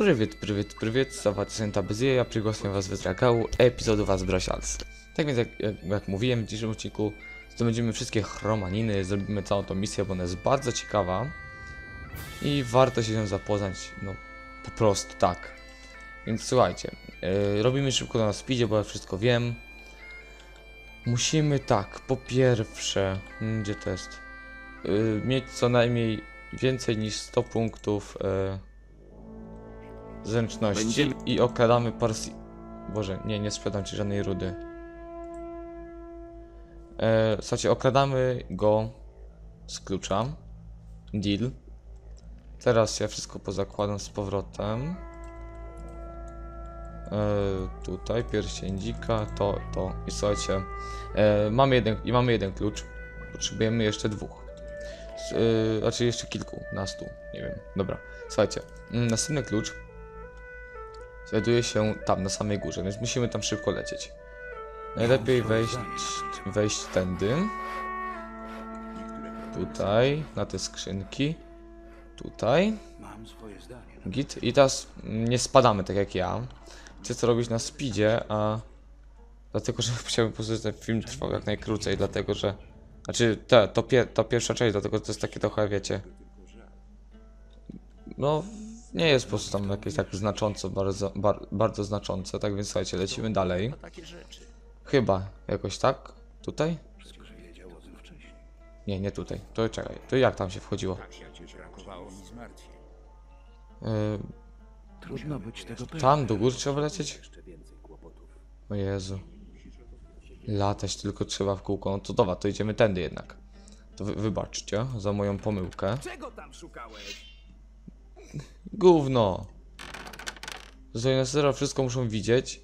Привіт, привіт, привіт, Sawat Senta Bezie, ja przygłaszam was w Dragału, epizodu was Brosials. Tak więc jak, jak, jak mówiłem w dzisiejszym odcinku, zdobędziemy wszystkie chromaniny, zrobimy całą tą misję, bo ona jest bardzo ciekawa i warto się z nią zapoznać, no po prostu tak. Więc słuchajcie, yy, robimy szybko na speedzie, bo ja wszystko wiem. Musimy tak, po pierwsze, hmm, gdzie to jest? Yy, mieć co najmniej więcej niż 100 punktów yy, zręczności Będziemy- i okradamy Parsi... Boże, nie, nie sprzedam ci żadnej rudy. E, słuchajcie, okradamy go z klucza. Deal. Teraz ja wszystko pozakładam z powrotem. E, tutaj pierścień dzika, to, to. I słuchajcie, e, mamy jeden, i mamy jeden klucz. Potrzebujemy jeszcze dwóch. E, znaczy jeszcze kilku, nastu, nie wiem. Dobra, słuchajcie. mm, Następny klucz znajduje się tam na samej górze, więc musimy tam szybko lecieć. Najlepiej wejść, wejść tędy. Tutaj, na te skrzynki. Tutaj. Mam swoje zdanie. Git. I teraz nie spadamy tak jak ja. Chcę to robić na speedzie, a... Dlatego, że chciałbym po prostu, żeby ten film trwał jak najkrócej, dlatego, że... Znaczy, te, to, pie, to pierwsza część, dlatego że to jest takie trochę, wiecie... No, nie jest po prostu tam jakieś tak znacząco, bardzo, bar, bardzo znaczące, tak więc słuchajcie, lecimy dalej. Chyba jakoś tak? Tutaj? Przecież wiedział o tym wcześniej. Nie, nie tutaj. To czekaj, to jak tam się wchodziło? Yy, Trudno być tego pewnym. tam do góry trzeba lecieć? Jeszcze więcej kłopotów. O Jezu. Latać tylko trzeba w kółko. No to dobra, to idziemy tędy jednak. To wy, wybaczcie za moją pomyłkę. Czego tam szukałeś? Gówno! Serio wszystko muszą widzieć.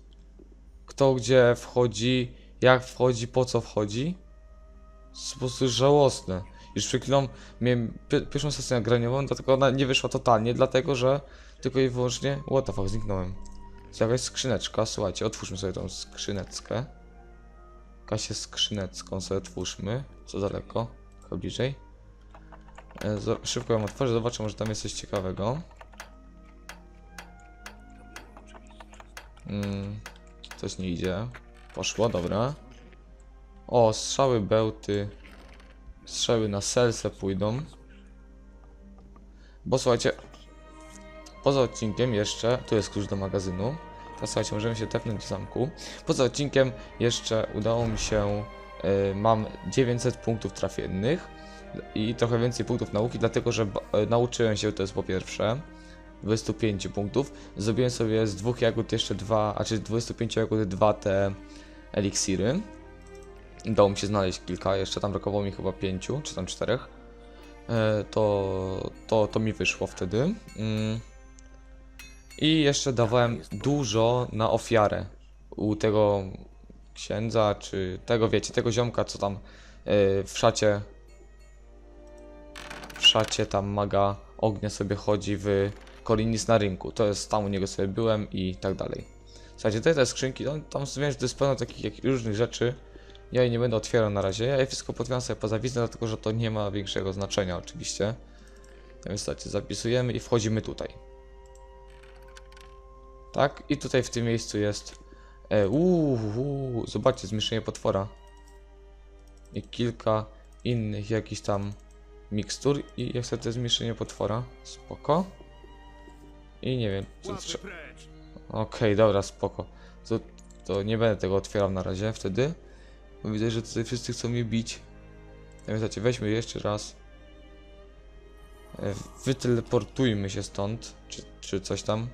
Kto gdzie wchodzi, jak wchodzi, po co wchodzi. To jest po prostu żałosne. Już chwilą miałem pi pierwszą sesję nagraniową, dlatego ona nie wyszła totalnie, dlatego że tylko i wyłącznie... What the fuck, zniknąłem. Jest jakaś skrzyneczka, słuchajcie, otwórzmy sobie tą skrzyneczkę. Kasię skrzynecką sobie otwórzmy. Co daleko? Trochę bliżej. E, Szybko ją otworzę, zobaczę, może tam jest coś ciekawego. Mm, coś nie idzie. Poszło, dobra. O, strzały bełty. Strzały na selsę pójdą. Bo słuchajcie, poza odcinkiem jeszcze, tu jest klucz do magazynu. Teraz słuchajcie, możemy się tepnąć do zamku. Poza odcinkiem jeszcze udało mi się, y, mam 900 punktów trafiennych i trochę więcej punktów nauki, dlatego że y, nauczyłem się, to jest po pierwsze, 25 punktów. Zrobiłem sobie z dwóch jagód jeszcze dwa, a czy z 25 jagód dwa te eliksiry. Udało mi się znaleźć kilka, jeszcze tam brakowało mi chyba pięciu, czy tam czterech. E, To, to, to mi wyszło wtedy. Mm. I jeszcze dawałem dużo na ofiarę u tego księdza, czy tego, wiecie, tego ziomka, co tam e, w szacie w szacie tam maga ognia sobie chodzi w Korinis na rynku. To jest tam u niego sobie byłem i tak dalej. Słuchajcie, tutaj te skrzynki, no, tam wiem, że to jest pełno takich jak, różnych rzeczy. Ja je nie będę otwierał na razie. Ja je wszystko potwieram sobie poza widzę, dlatego że to nie ma większego znaczenia oczywiście. Tak więc słuchajcie, zapisujemy i wchodzimy tutaj. Tak, i tutaj w tym miejscu jest. E, uuu, zobaczcie, zmieszczenie potwora. I kilka innych jakichś tam mikstur. I jak sobie to zmieszczenie potwora. Spoko. I nie wiem, co trze- precz! Okej, dobra, spoko. To, to nie będę tego otwierał na razie wtedy. Bo widzę, że tutaj wszyscy chcą mnie bić. Pamiętacie, weźmy jeszcze raz. E, Wyteleportujmy się stąd, czy, czy coś tam.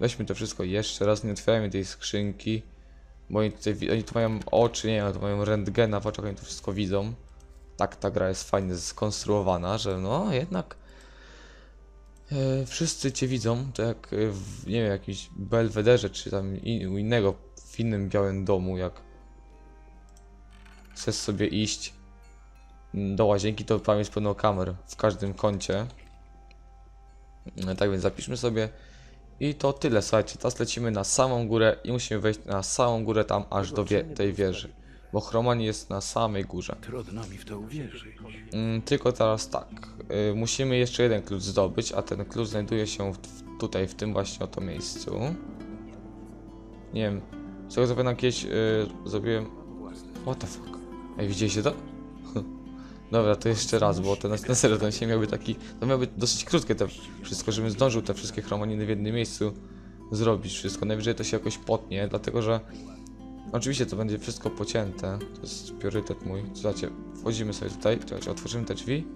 Weźmy to wszystko jeszcze raz, nie otwierajmy tej skrzynki. Bo oni tutaj, oni tu mają oczy, nie wiem, tu mają rentgena w oczach, oni to wszystko widzą. Tak ta gra jest fajnie skonstruowana, że no jednak wszyscy cię widzą, to jak e, w, nie wiem, jakimś belwederze, czy tam in, u innego, w innym białym domu, jak chcesz sobie iść do łazienki, to tam jest pełno kamer w każdym kącie. No, tak więc zapiszmy sobie. I to tyle, słuchajcie, teraz lecimy na samą górę i musimy wejść na samą górę tam aż do wie tej wieży. Bo Chromani jest na samej górze. Trudno mi w to uwierzyć. Mm, tylko teraz tak, y, musimy jeszcze jeden klucz zdobyć, a ten klucz znajduje się w, w, tutaj, w tym właśnie oto miejscu. Nie wiem, z tego co pamiętam kiedyś y, zrobiłem... What the fuck? Ej, widzieliście to? Dobra, to jeszcze raz, bo ten, na serio ten się miał być taki... To miał być dosyć krótkie te wszystko, żebym zdążył te wszystkie chromoniny w jednym miejscu zrobić wszystko. Najwyżej to się jakoś potnie, dlatego że... Oczywiście to będzie wszystko pocięte, to jest priorytet mój. Zobaczcie, wchodzimy sobie tutaj, czekajcie, otworzymy te drzwi,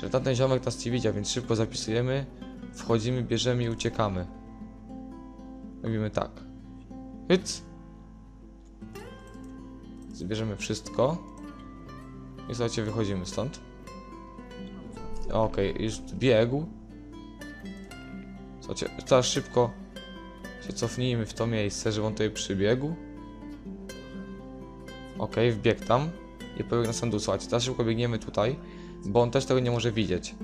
że tamten ziomek nas nie widział, więc szybko zapisujemy, wchodzimy, bierzemy i uciekamy. Robimy tak. Hyc. Zbierzemy wszystko. I słuchajcie, wychodzimy stąd. Okej, już biegł. Słuchajcie, teraz szybko się cofnijmy w to miejsce, żeby on tutaj przybiegł. Okej, wbiegł tam i sam dół. Słuchajcie, teraz szybko biegniemy tutaj, bo on też tego nie może widzieć.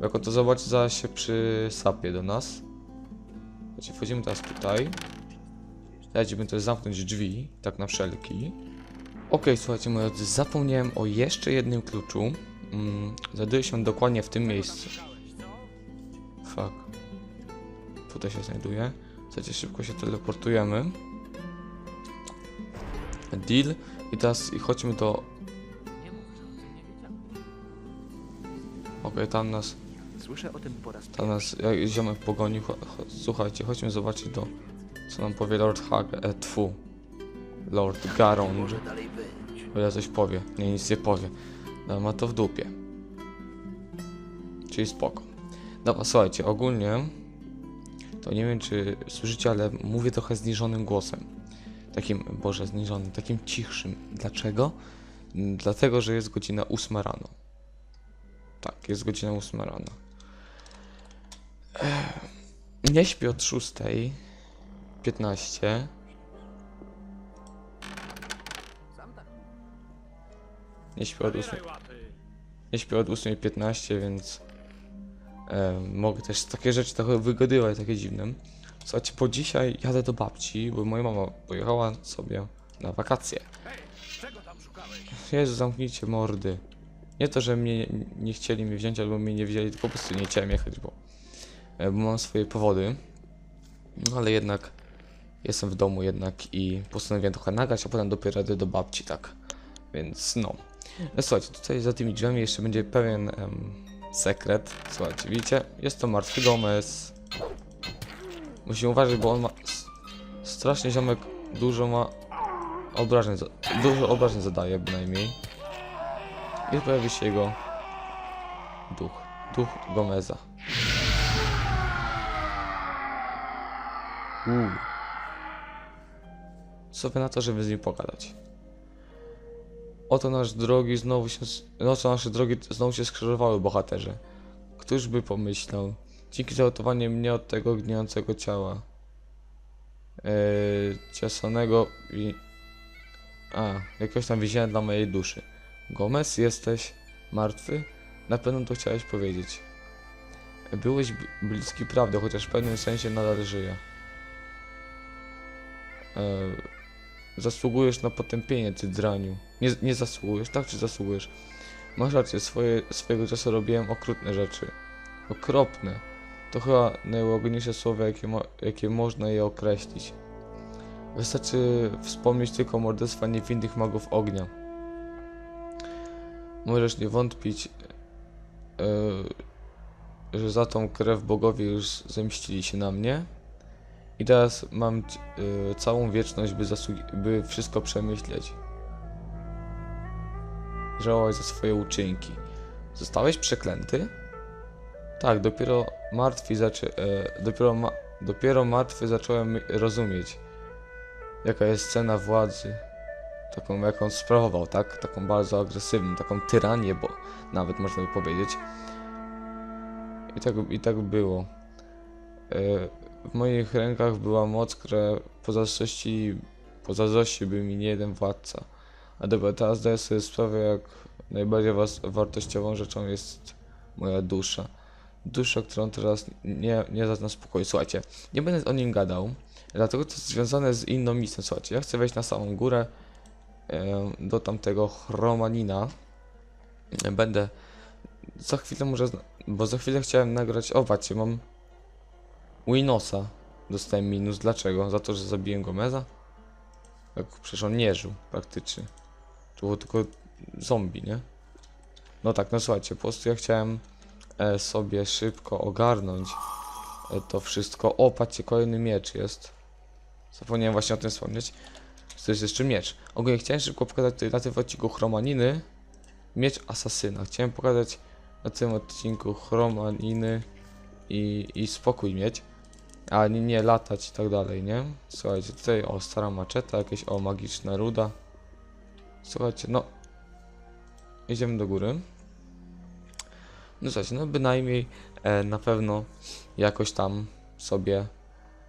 Jak on to zobaczy, zaraz się przysapie do nas. Słuchajcie, wchodzimy teraz tutaj. Dajcie też zamknąć drzwi, tak na wszelki. Okej, słuchajcie moi drodzy, zapomniałem o jeszcze jednym kluczu. Mm, znajduje się dokładnie w tym miejscu. Fuck. Tutaj się znajduje. Słuchajcie, szybko się teleportujemy. Deal. I teraz i chodźmy do... Okej, tam nas, Słyszę o tym po raz tam nas jak ziomek pogonił. Słuchajcie, chodźmy zobaczyć do... Co nam powie Lord Hag... E, tfu. Lord być. O ja coś powie. Nie, nic nie powie. No, ma to w dupie. Czyli spoko. Dobra, słuchajcie, ogólnie to nie wiem czy słyszycie, ale mówię trochę zniżonym głosem. Takim, boże, zniżonym, takim cichszym. Dlaczego? Dlatego, że jest godzina 8 rano. Tak, jest godzina 8 rano. Nie śpię od 6.15. Nie śpię od 8. Nie śpię od 8.15, więc e, mogę też takie rzeczy trochę wygadywać, takie dziwne. Słuchajcie, po dzisiaj jadę do babci, bo moja mama pojechała sobie na wakacje. Jezu, zamknijcie mordy. Nie to, że mnie nie, chcieli mnie wziąć, albo mnie nie wzięli, tylko po prostu nie chciałem jechać, bo, e, bo mam swoje powody. No ale jednak jestem w domu jednak i postanowiłem trochę nagrać, a potem dopiero jadę do babci, tak. Więc no. No Słuchajcie, tutaj za tymi drzwiami jeszcze będzie pewien em, sekret. Słuchajcie, widzicie? Jest to martwy Gomez. Musimy uważać, bo on ma... Strasznie ziomek dużo ma obrażeń, za- dużo obrażeń zadaje bynajmniej. I pojawi się jego duch. Duch Gomeza. Uuu. Co wy na to, żeby z nim pogadać? Oto nasz drogi znowu się... Oto nasze drogi znowu się skrzyżowały, bohaterze. Któż by pomyślał? Dzięki za mnie od tego gnijącego ciała. Eee, ciesanego i... A, jakiegoś tam więzienia dla mojej duszy. Gomez, jesteś martwy? Na pewno to chciałeś powiedzieć. Byłeś bliski prawdy, chociaż w pewnym sensie nadal żyje. Eee, zasługujesz na potępienie, ty draniu. Nie, nie zasługujesz, tak czy zasługujesz? Masz rację, swoje, swojego czasu robiłem okrutne rzeczy. Okropne. To chyba najłagodniejsze słowo, jakie, mo jakie można je określić. Wystarczy wspomnieć tylko morderstwa niewinnych magów ognia. Możesz nie wątpić, e, że za tą krew bogowie już zemścili się na mnie. I teraz mam e, całą wieczność, by, by wszystko przemyśleć. Żałować za swoje uczynki. Zostałeś przeklęty? Tak, dopiero martwi zaczę... E, dopiero, ma... dopiero martwy zacząłem rozumieć, jaka jest cena władzy. Taką, jaką sprawował, tak? Taką bardzo agresywną, taką tyranię, bo nawet można by powiedzieć. I tak, i tak było. E, w moich rękach była moc, która pozazdrości, pozazdrości by mi nie jeden władca. A dobra, teraz zdaję sobie sprawę, jak najbardziej wartościową rzeczą jest moja dusza. Dusza, którą teraz nie, nie da na spokój. Słuchajcie, nie będę o nim gadał, dlatego to jest związane z inną misją. Słuchajcie, ja chcę wejść na samą górę e, do tamtego chromanina. Będę za chwilę może, bo za chwilę chciałem nagrać, o patrzcie, mam Winosa. Dostałem minus, dlaczego? Za to, że zabiłem Gomeza? Tak, przecież on nie żył praktycznie. To było tylko zombie, nie? No tak, no słuchajcie, po prostu ja chciałem sobie szybko ogarnąć e, to wszystko. O, patrzcie, kolejny miecz jest. Zapomniałem właśnie o tym wspomnieć. To jest jeszcze miecz. Ogólnie chciałem szybko pokazać tutaj na tym odcinku chromaniny miecz asasyna. Chciałem pokazać na tym odcinku chromaniny i, i spokój mieć. A nie, nie latać i tak dalej, nie? Słuchajcie, tutaj o stara maczeta, jakieś o magiczna ruda. Słuchajcie, no. Idziemy do góry. No słuchajcie, no bynajmniej e, na pewno jakoś tam sobie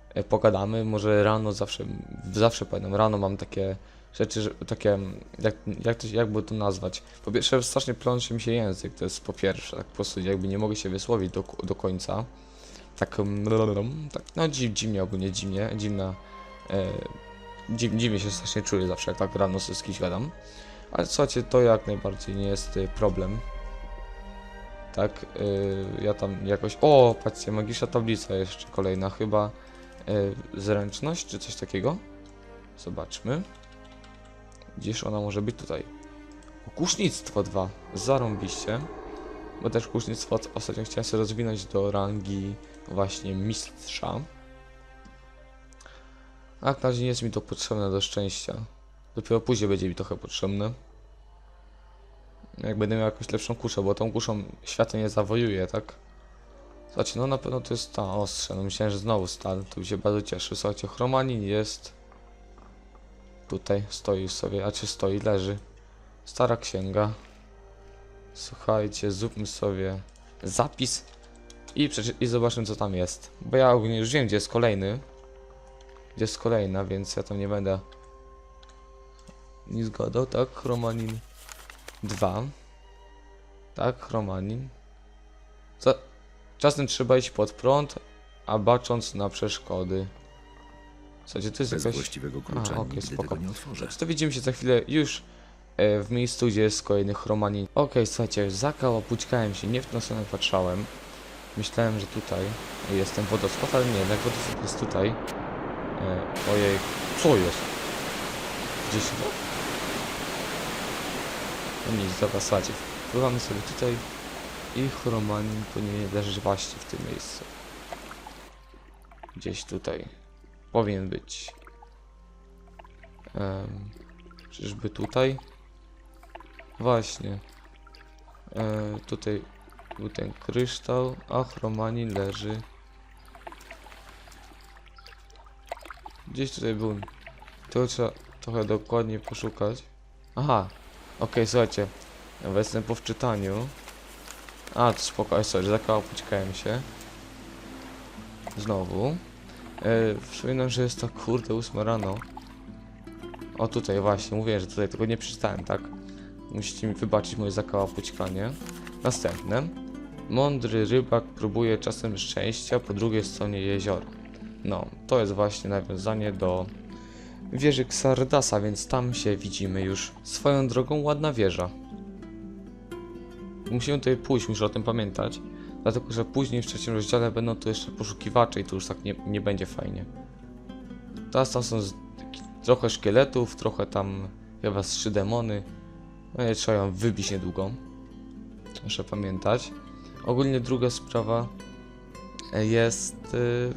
e, pogadamy. Może rano zawsze, zawsze pamiętam, rano mam takie rzeczy, takie, jak, jak, to, się- jakby to nazwać. Po pierwsze, strasznie plącze mi się język, to jest po pierwsze, tak po prostu jakby nie mogę się wysłowić do, do końca. Tak, mm, tak no dzi, dziwnie ogólnie, dziwnie, dziwna, e, dziw, dziwnie się strasznie czuję zawsze, jak tak rano z kimś gadam. Ale słuchajcie, to jak najbardziej nie jest y, problem. Tak, y, ja tam jakoś. O, patrzcie, magiczna tablica jeszcze kolejna, chyba y, zręczność czy coś takiego. Zobaczmy. Gdzież ona może być tutaj? Kusznictwo 2. Zarąbiście. Bo też kusznictwo ostatnio chciałem sobie rozwinąć do rangi właśnie mistrza. A na razie nie jest mi to potrzebne do szczęścia. Dopiero później będzie mi trochę potrzebne. Jak będę miał jakąś lepszą kuszę, bo tą kuszą świata nie zawojuję, tak? Słuchajcie, no na pewno to jest ta ostrze. No myślałem, że znowu stal. Tu się bardzo cieszę. Słuchajcie, chromanin jest. Tutaj stoi sobie, a czy stoi, leży. Stara księga. Słuchajcie, zróbmy sobie zapis i, i zobaczymy co tam jest. Bo ja ogólnie już wiem gdzie jest kolejny. Gdzie jest kolejna, więc ja tam nie będę nic gadał, tak? Chromanin 2. Tak, chromanin. Co? Czasem trzeba iść pod prąd, a bacząc na przeszkody. Słuchajcie, to jest Bez jakaś... właściwego klucza A, okej, nigdy spoko. nie otworzę. To widzimy się za chwilę już e, w miejscu, gdzie jest kolejny chromanin. Okej, słuchajcie, zakałapućkałem się, nie w tą stronę patrzałem. Myślałem, że tutaj jest ten wodospad, ale nie, jednak wodospad jest tutaj. E, ojej, co jest? Gdzieś to? Nic, dobra, słuchajcie, wpływamy sobie tutaj i chromanin powinien leżeć właśnie w tym miejscu. Gdzieś tutaj. Powinien być. Em, czyżby tutaj? Właśnie. E, tutaj był ten kryształ, a chromanin leży. Gdzieś tutaj był. To trzeba trochę dokładnie poszukać. Aha, okej, słuchajcie. Ja jestem po wczytaniu. A, to spoko, sorry, zakałapućkałem się. Znowu. E, przypominam, że jest to kurde 8 rano. O tutaj właśnie, mówię, że tutaj tego nie przeczytałem, tak? Musicie mi wybaczyć moje zakałapućkanie. Następne. Mądry rybak próbuje czasem szczęścia po drugiej stronie jeziora. No, to jest właśnie nawiązanie do wieży Xardasa, więc tam się widzimy już. Swoją drogą ładna wieża. Musimy tutaj pójść, muszę o tym pamiętać. Dlatego, że później w trzecim rozdziale będą tu jeszcze poszukiwacze i tu już tak nie, nie będzie fajnie. Teraz tam są trochę szkieletów, trochę tam chyba trzy demony. No nie trzeba ją wybić niedługo. Muszę pamiętać. Ogólnie druga sprawa e, jest... y,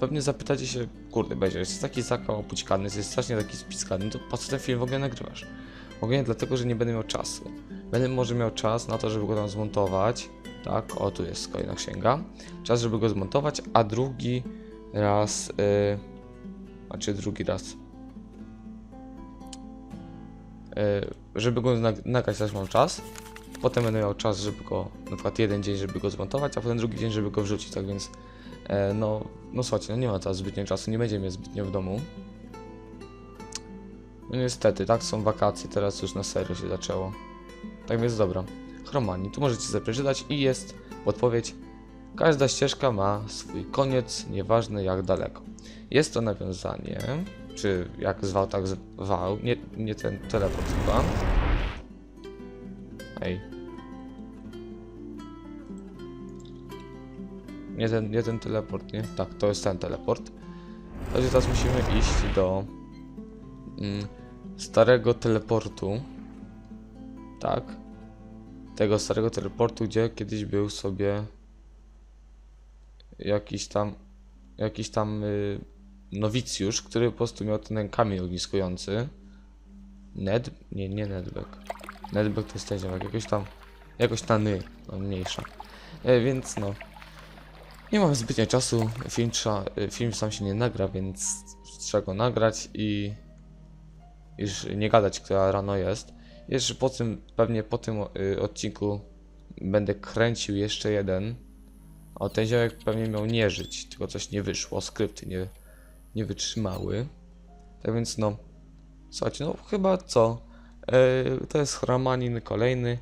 pewnie zapytacie się, kurde będzie, jest taki zakał opućkany, jest strasznie taki spiskany, to po co ten film w ogóle nagrywasz? Ogólnie dlatego, że nie będę miał czasu. Będę może miał czas na to, żeby go tam zmontować. Tak, o tu jest kolejna księga. Czas, żeby go zmontować, a drugi raz... Yy, a czy drugi raz? Yy, żeby go nag- nagrać też mam czas. Potem będę miał czas, żeby go, na przykład jeden dzień, żeby go zmontować, a potem drugi dzień, żeby go wrzucić, tak więc no, no słuchajcie, no nie ma teraz zbytnio czasu, nie będzie mnie zbytnio w domu. No niestety, tak, są wakacje, teraz już na serio się zaczęło. Tak więc dobra. Chromani, tu możecie sobie przeczytać i jest odpowiedź. Każda ścieżka ma swój koniec, nieważne jak daleko. Jest to nawiązanie Czy jak zwał, tak zwał. Nie, nie ten teleport chyba. Ej. Nie ten teleport, nie? Tak, to jest ten teleport. Także teraz musimy iść do mm, starego teleportu. Tak. Tego starego teleportu, gdzie kiedyś był sobie jakiś tam jakiś tam y, nowicjusz, który po prostu miał ten kamień ogniskujący. Ned? Nie, nie Nedbeck. Nedbeck to jest ten ziomek, jakoś tam, jakoś ta ny, no mniejsza. E, więc no, nie mam zbytnio czasu, film, trza, y, film sam się nie nagra, więc trzeba go nagrać i już nie gadać, która rano jest. Jeszcze po tym, pewnie po tym y, odcinku będę kręcił jeszcze jeden. O, ten ziomek pewnie miał nie żyć, tylko coś nie wyszło, skrypty nie, nie wytrzymały. Tak więc no, słuchajcie, no chyba co? E, to jest Chramanin kolejny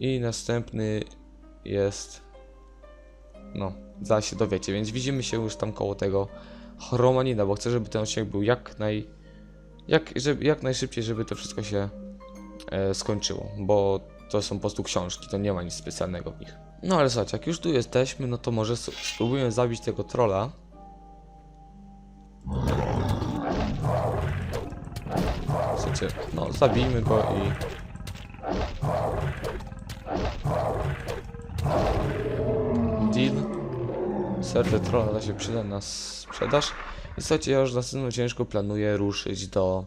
i następny jest, no, zaraz się dowiecie, więc widzimy się już tam koło tego Chromanina, bo chcę, żeby ten odcinek był jak naj, jak, żeby, jak najszybciej, żeby to wszystko się e, skończyło, bo to są po prostu książki, to nie ma nic specjalnego w nich. No ale słuchajcie, jak już tu jesteśmy, no to może spróbujemy zabić tego trolla. Słuchajcie, no zabijmy go i... Deal. Serce trolla się przyda na sprzedaż. I słuchajcie, ja już następną ciężko planuję ruszyć do...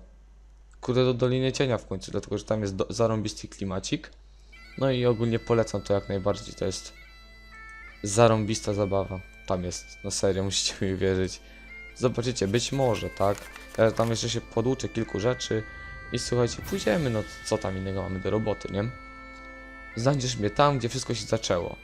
Kurde, do Doliny Cienia w końcu, dlatego że tam jest do, zarąbisty klimacik. No i ogólnie polecam to jak najbardziej, to jest zarąbista zabawa. Tam jest, na serio, musicie mi wierzyć. Zobaczycie, być może, tak? Ja tam jeszcze się poduczę kilku rzeczy i słuchajcie, pójdziemy, no co tam innego mamy do roboty, nie? Znajdziesz mnie tam, gdzie wszystko się zaczęło.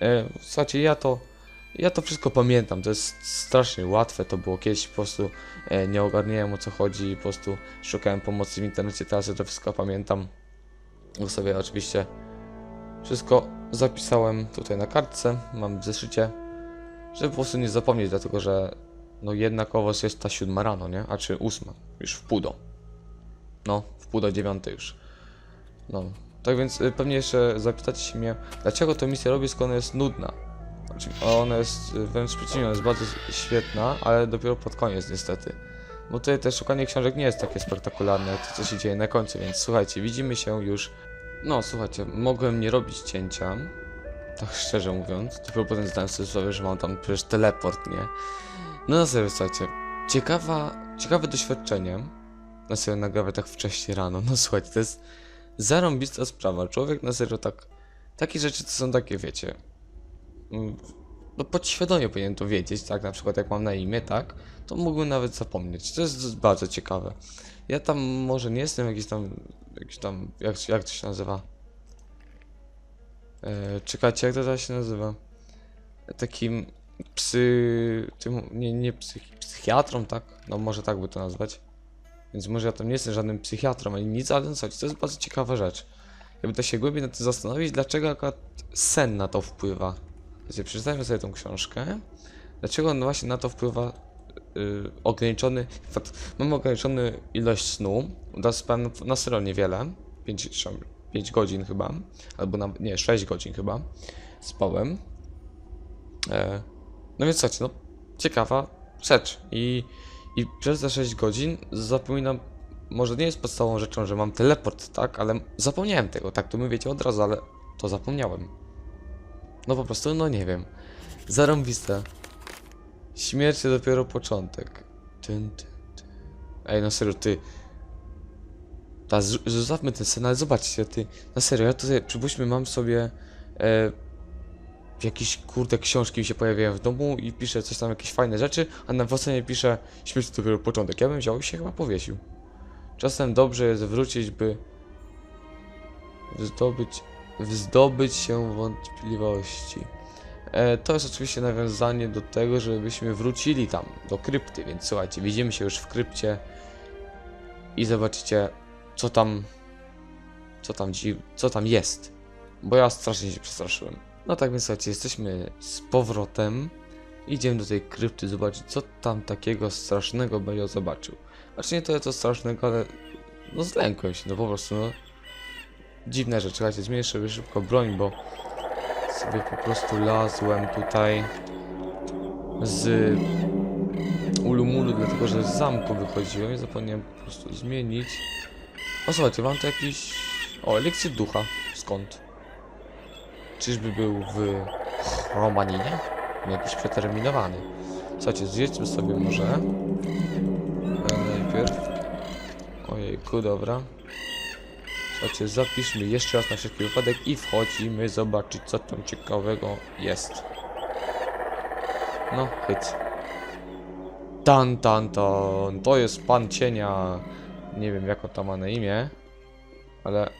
E, słuchajcie, ja to, ja to wszystko pamiętam, to jest strasznie łatwe, to było kiedyś po prostu e, nie ogarniałem o co chodzi, po prostu szukałem pomocy w internecie, teraz ja to wszystko pamiętam. Bo sobie oczywiście wszystko zapisałem tutaj na kartce, mam w zeszycie, żeby po prostu nie zapomnieć, dlatego że no jednakowoż jest ta siódma rano, nie? A czy ósma, już w pół do. No, w pół do dziewiątej już. No, tak więc y, pewnie jeszcze zapytacie się mnie, dlaczego tę misję robię, skoro ona jest nudna. Znaczy, ona jest wręcz przeciwnie, jest bardzo świetna, ale dopiero pod koniec niestety. Bo tutaj też szukanie książek nie jest takie spektakularne, jak to co się dzieje na końcu, więc słuchajcie, widzimy się już no, słuchajcie, mogłem nie robić cięcia, tak szczerze mówiąc. Dopiero potem zdałem sobie sprawę, że mam tam przecież teleport, nie? No na serio, słuchajcie, ciekawa, ciekawe doświadczenie. Na serio nagrywę tak wcześnie rano. No słuchajcie, to jest zarąbista sprawa. Człowiek na serio tak, takie rzeczy to są takie, wiecie, no podświadomie powinien to wiedzieć, tak? Na przykład jak mam na imię, tak? To mógłbym nawet zapomnieć. To jest bardzo ciekawe. Ja tam może nie jestem jakiś tam, jakiś tam, jak, jak to się nazywa? E, czekajcie, jak to teraz się nazywa? Takim psy, tym, nie, nie psych, psychiatrą, tak? No może tak by to nazwać. Więc może ja tam nie jestem żadnym psychiatrą ani nic, ale no to jest bardzo ciekawa rzecz. Jakby to się głębiej nad tym zastanowić, dlaczego akurat sen na to wpływa. Wiecie, przeczytajmy sobie tą książkę. Dlaczego on właśnie na to wpływa y, ograniczony, w fact, mam ograniczony ilość snu, teraz spałem na serio niewiele, 5, 5 godzin chyba, albo na, nie, 6 godzin chyba spałem. E, no więc słuchajcie, no ciekawa rzecz i, i przez te 6 godzin zapominam, może nie jest podstawową rzeczą, że mam teleport, tak, ale zapomniałem tego, tak, to my wiecie od razu, ale to zapomniałem. No po prostu, no nie wiem. Zarąbiste. Śmierć to dopiero początek. Ej, na serio, ty. Ta, zostawmy ten sen, ale zobaczcie, ty. Na serio, ja tutaj, przypuśćmy, mam sobie e, jakieś kurde książki mi się pojawiają w domu i piszę coś tam, jakieś fajne rzeczy, a na ocenie piszę śmierć to dopiero początek. Ja bym wziął i się chyba powiesił. Czasem dobrze jest wrócić, by zdobyć, zdobyć się wątpliwości. E, to jest oczywiście nawiązanie do tego, żebyśmy wrócili tam, do krypty, więc słuchajcie, widzimy się już w krypcie i zobaczycie, co tam, co tam, co tam jest, bo ja strasznie się przestraszyłem. No tak więc słuchajcie, jesteśmy z powrotem, idziemy do tej krypty zobaczyć, co tam takiego strasznego będzie zobaczył. Znaczy nie tyle co strasznego, ale no zlękłem się, no po prostu, no. Dziwne rzeczy, słuchajcie, zmienię sobie szybko broń, bo sobie po prostu lazłem tutaj z ulumulu, dlatego że z zamku wychodziłem i zapomniałem po prostu zmienić. O słuchajcie, mam tu jakiś... O, eliksir ducha. Skąd? Czyżby był w Romaninie? Jakiś przeterminowany. Słuchajcie, zjedźmy sobie może. E, najpierw. Ojejku, dobra. Słuchajcie, zapiszmy jeszcze raz na wszelki wypadek i wchodzimy zobaczyć co tam ciekawego jest. No, hyc. Tan, tan, tan. To jest pan cienia. Nie wiem jak on tam ma na imię. Ale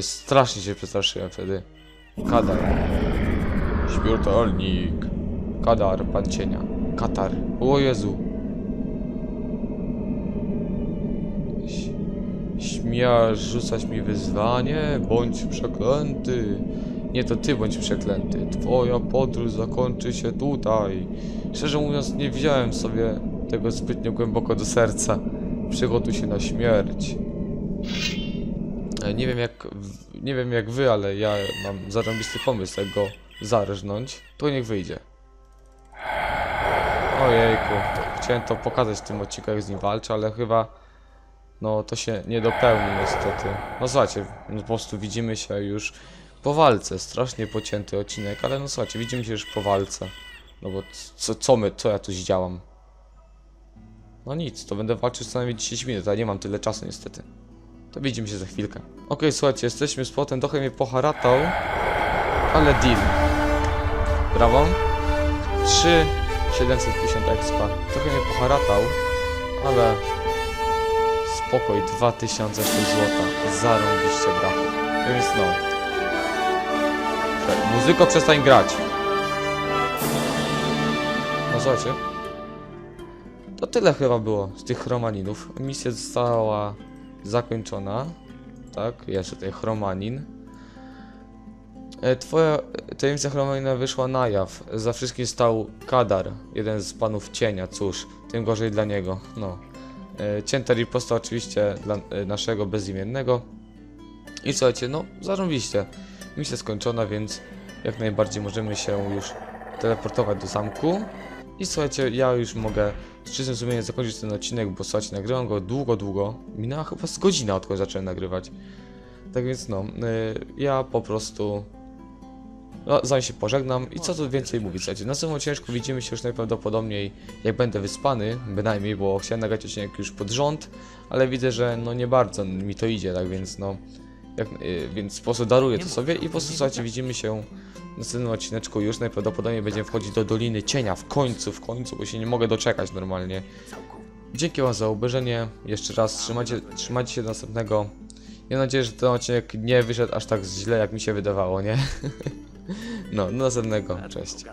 strasznie się przestraszyłem wtedy. Kadar. Śmiertelnik. Kadar, pan cienia. Katar. O Jezu. Śmiasz rzucać mi wyzwanie? Bądź przeklęty. Nie, to ty bądź przeklęty. Twoja podróż zakończy się tutaj. Szczerze mówiąc, nie wziąłem sobie tego zbytnio głęboko do serca. Przygotuj się na śmierć. E, Nie wiem jak, nie wiem jak wy, ale ja mam zarąbisty pomysł, jak go zarżnąć. To niech wyjdzie. Ojejku, chciałem to pokazać w tym odcinku, jak z nim walczę, ale chyba no to się nie dopełni niestety. No słuchajcie, no, po prostu widzimy się już po walce. Strasznie pocięty odcinek, ale no słuchajcie, widzimy się już po walce. No bo co, co my, co ja tu zdziałam? No nic, to będę walczył co najmniej 10 minut, a nie mam tyle czasu niestety. To widzimy się za chwilkę. Okej, słuchajcie, jesteśmy z potem, trochę mnie poharatał, ale deal. Brawo. 3 750 expa. Trochę mnie poharatał, ale spokój, 2006 złota. Zarąbiście brawo. Więc no. Prze- Muzyko, przestań grać. No słuchajcie. To tyle chyba było z tych Romaninów. Misja została zakończona. Tak, jeszcze tutaj Chromanin. E, Twoja tajemnica Chromanina wyszła na jaw. Za wszystkim stał Kadar, jeden z panów cienia. Cóż, tym gorzej dla niego. No. E, Cięta riposta oczywiście dla e, naszego bezimiennego. I słuchajcie, no, zarąbiście. Misja skończona, więc jak najbardziej możemy się już teleportować do zamku. I słuchajcie, ja już mogę z czystym sumieniem zakończyć ten odcinek, bo słuchajcie, nagrywam go długo, długo. Minęła chyba z godzina, odkąd zacząłem nagrywać. Tak więc no, y, ja po prostu no, zanim się pożegnam i co tu więcej mówić, słuchajcie, na następnym odcinku widzimy się już najprawdopodobniej jak będę wyspany, bynajmniej, bo chciałem nagrać odcinek już pod rząd, ale widzę, że no nie bardzo mi to idzie, tak więc no, jak, y, więc po prostu daruję to sobie i po prostu słuchajcie, widzimy się w następnym odcineczku już najprawdopodobniej będziemy wchodzić do Doliny Cienia, w końcu, w końcu, bo się nie mogę doczekać normalnie. Dzięki wam za obejrzenie, jeszcze raz trzymajcie, trzymajcie się do następnego. Mam nadzieję, że ten odcinek nie wyszedł aż tak źle, jak mi się wydawało, nie? No, do następnego, cześć.